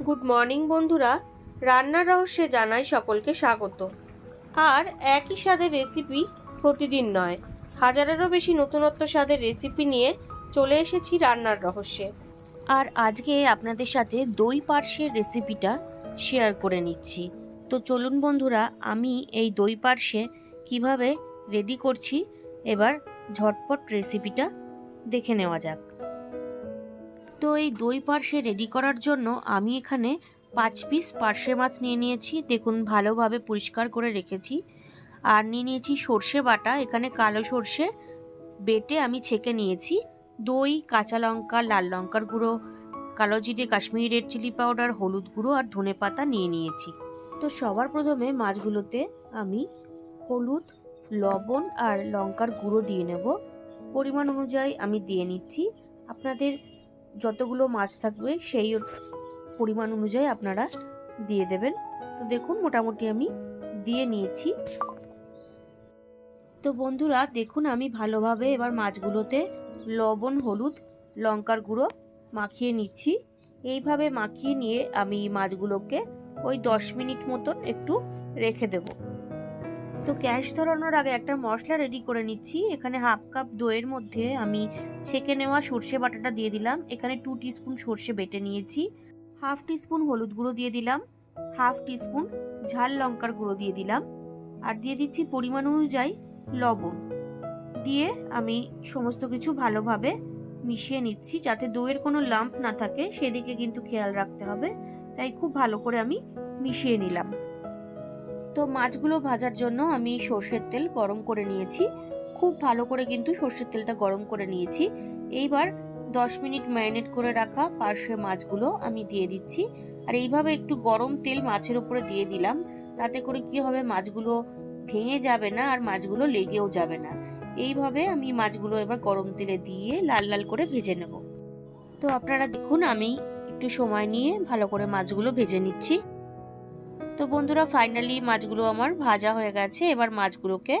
Good morning, বন্ধুরা। রান্নার রহস্যে জানাই সকলকে স্বাগত। আর একই স্বাদের রেসিপি প্রতিদিন নয়, হাজারেরও বেশি নতুনত্ব স্বাদের রেসিপি নিয়ে চলে এসেছি রান্নার রহস্যে। আর আজকে আপনাদের সাথে দই পার্শ্বের রেসিপিটা শেয়ার করে নিচ্ছি। তো চলুন, বন্ধুরা, আমি এই দই পার্শ্বে কীভাবে রেডি করছি, এবার ঝটপট রেসিপিটা দেখে নেওয়া যাক। তো এই দই পার্শে রেডি করার জন্য আমি এখানে পাঁচ পিস পার্শে মাছ নিয়ে নিয়েছি। দেখুন, ভালোভাবে পরিষ্কার করে রেখেছি। আর নিয়ে নিয়েছি সর্ষে বাটা। এখানে কালো সর্ষে বেটে আমি ছেঁকে নিয়েছি। দই, কাঁচা লঙ্কা, লাল লঙ্কার গুঁড়ো, কালো জিরে, কাশ্মীরি রেড চিলি পাউডার হলুদ গুঁড়ো আর ধনে পাতা নিয়ে নিয়েছি। তো সবার প্রথমে মাছগুলোতে আমি হলুদ, লবণ আর লঙ্কার গুঁড়ো দিয়ে নেব। পরিমাণ অনুযায়ী আমি দিয়ে নিচ্ছি। আপনাদের যতগুলো মাছ থাকবে সেই পরিমাণ অনুযায়ী আপনারা দিয়ে দেবেন। তো দেখুন, মোটামুটি আমি দিয়ে নিয়েছি। তো বন্ধুরা, দেখুন, আমি ভালোভাবে এবার মাছগুলোতে লবণ, হলুদ, লঙ্কার গুঁড়ো মাখিয়ে নিচ্ছি। এইভাবে মাখিয়ে নিয়ে আমি মাছগুলোকে ওই দশ মিনিট মতন একটু রেখে দেব। তো ক্যাশ ধরানোর আগে একটা মশলা রেডি করে নিচ্ছি। এখানে হাফ কাপ দইয়ের মধ্যে আমি ছেঁকে নেওয়া সর্ষে বাটাটা দিয়ে দিলাম। এখানে টু টিস্পুন সর্ষে বেটে নিয়েছি। হাফ টিস্পুন হলুদ গুঁড়ো দিয়ে দিলাম। হাফ টিস্পুন ঝাল লঙ্কার গুঁড়ো দিয়ে দিলাম। আর দিয়ে দিচ্ছি পরিমাণ অনুযায়ী লবণ। দিয়ে আমি সমস্ত কিছু ভালোভাবে মিশিয়ে নিচ্ছি যাতে দইয়ের কোনো লাম্প না থাকে। সেদিকে কিন্তু খেয়াল রাখতে হবে। তাই খুব ভালো করে আমি মিশিয়ে নিলাম। তো মাছগুলো ভাজার জন্য আমি সর্ষের তেল গরম করে নিয়েছি। খুব ভালো করে কিন্তু সর্ষের তেলটা গরম করে নিয়েছি। এইবার দশ মিনিট ম্যারিনেট করে রাখা পার্শ্বে মাছগুলো আমি দিয়ে দিচ্ছি। আর এইভাবে একটু গরম তেল মাছের উপরে দিয়ে দিলাম। তাতে করে কি হবে, মাছগুলো ভেঙে যাবে না আর মাছগুলো লেগেও যাবে না। এইভাবে আমি মাছগুলো এবার গরম তেলে দিয়ে লাল লাল করে ভেজে নেব। তো আপনারা দেখুন, আমি একটু সময় নিয়ে ভালো করে মাছগুলো ভেজে নিচ্ছি। তো বন্ধুরা ফাইনালি মাছগুলো আমার ভাজা হয়ে গেছে। এবার মাছগুলোকে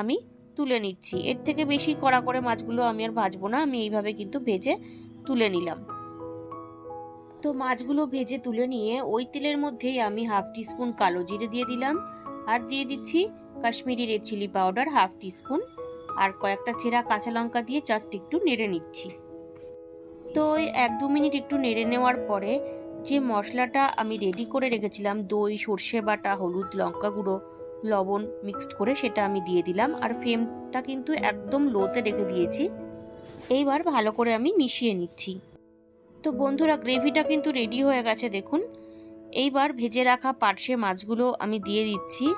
আমি তুলে নিচ্ছি। এর থেকে বেশি কড়া করে মাছগুলো আমি আর ভাজবো না, আমি এইভাবে কিন্তু ভেজে তুলে নিলাম। তো মাছগুলো ভেজে তুলে নিয়ে ওই তেলের মধ্যেই আমি হাফ টিস্পুন কালো জিরে দিয়ে দিলাম। আর দিয়ে দিচ্ছি Kashmiri red chilli powder half teaspoon আর কয়েকটা ছেঁড়া কাঁচা লঙ্কা দিয়ে জাস্ট একটু নেড়ে নিচ্ছি। তো ওই এক দু মিনিট একটু নেড়ে নেওয়ার পরে যে মশলাটা আমি রেডি করে রেখেছিলাম, দই, সর্ষে বাটা, হলুদ, লঙ্কা গুঁড়ো, লবণ মিক্সড করে সেটা আমি দিয়ে দিলাম আর ফ্লেমটা কিন্তু একদম লোতে রেখে দিয়েছি। এইবার ভালো করে আমি মিশিয়ে নিচ্ছি। তো বন্ধুরা গ্রেভিটা কিন্তু রেডি হয়ে গেছে দেখুন। এইবার ভেজে রাখা পার্শে মাছগুলো আমি দিয়ে দিচ্ছি।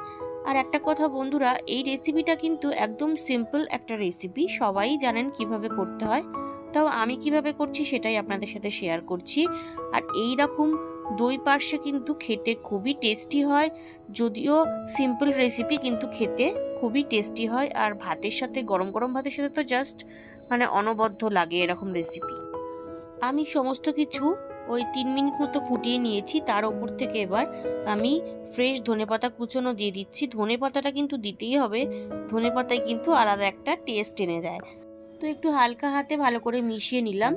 আর একটা কথা বন্ধুরা, এই রেসিপিটা কিন্তু একদম সিম্পল একটা রেসিপি সবাই জানেন কীভাবে করতে হয়। তাও আমি কীভাবে করছি সেটাই আপনাদের সাথে শেয়ার করছি। আর এই রকম দই পার্শ্বে কিন্তু খেতে খুবই টেস্টি হয়, যদিও সিম্পল রেসিপি কিন্তু খেতে খুবই টেস্টি হয়। আর ভাতের সাথে, গরম গরম ভাতের সাথে তো জাস্ট মানে অনবদ্য লাগে এরকম রেসিপি আমি সমস্ত কিছু ওই তিন মিনিট মতো ফুটিয়ে নিয়েছি, তার ওপর থেকে এবার আমি ফ্রেশ ধনেপাতা কুচোনো দিয়ে দিচ্ছি। ধনে পাতাটা কিন্তু দিতেই হবে, ধনে পাতায় কিন্তু আলাদা একটা টেস্ট এনে দেয়। তো একটু হালকা হাতে ভালো করে মিশিয়ে নিলাম।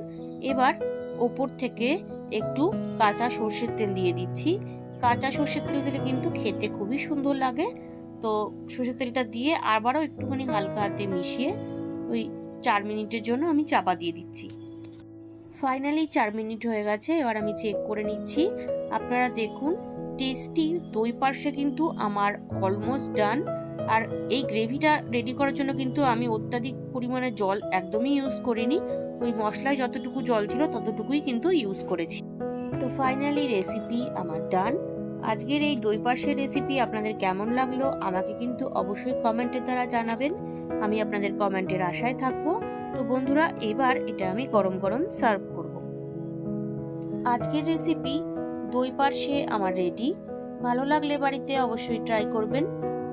এবার ওপর থেকে একটু কাঁচা সর্ষের তেল দিয়ে দিচ্ছি। কাঁচা সর্ষের তেল দিলে কিন্তু খেতে খুবই সুন্দর লাগে। তো সর্ষের তেলটা দিয়ে আবারও একটুখানি হালকা হাতে মিশিয়ে ওই চার মিনিটের জন্য আমি চাপা দিয়ে দিচ্ছি। ফাইনালি চার মিনিট হয়ে গেছে, এবার আমি চেক করে নিচ্ছি। আপনারা দেখুন, টেস্টি দই পার্শ্বে কিন্তু আমার অলমোস্ট ডান। আর এই গ্রেভিটা রেডি করার জন্য কিন্তু আমি অত্যাধিক পরিমাণে জল একদমই ইউজ করিনি। ওই মশলায় যতটুকু জল ছিল ততটুকুই কিন্তু ইউজ করেছি। তো ফাইনালি রেসিপি আমার ডান আজকের এই দই পাশের রেসিপি আপনাদের কেমন লাগল আমাকে কিন্তু অবশ্যই কমেন্টের দ্বারা জানাবেন। আমি আপনাদের কমেন্টের আশায় থাকব। তো বন্ধুরা, এবার এটা আমি গরম গরম সার্ভ করব। আজকের রেসিপি দই পার্শে আমার রেডি ভালো লাগলে বাড়িতে অবশ্যই ট্রাই করবেন।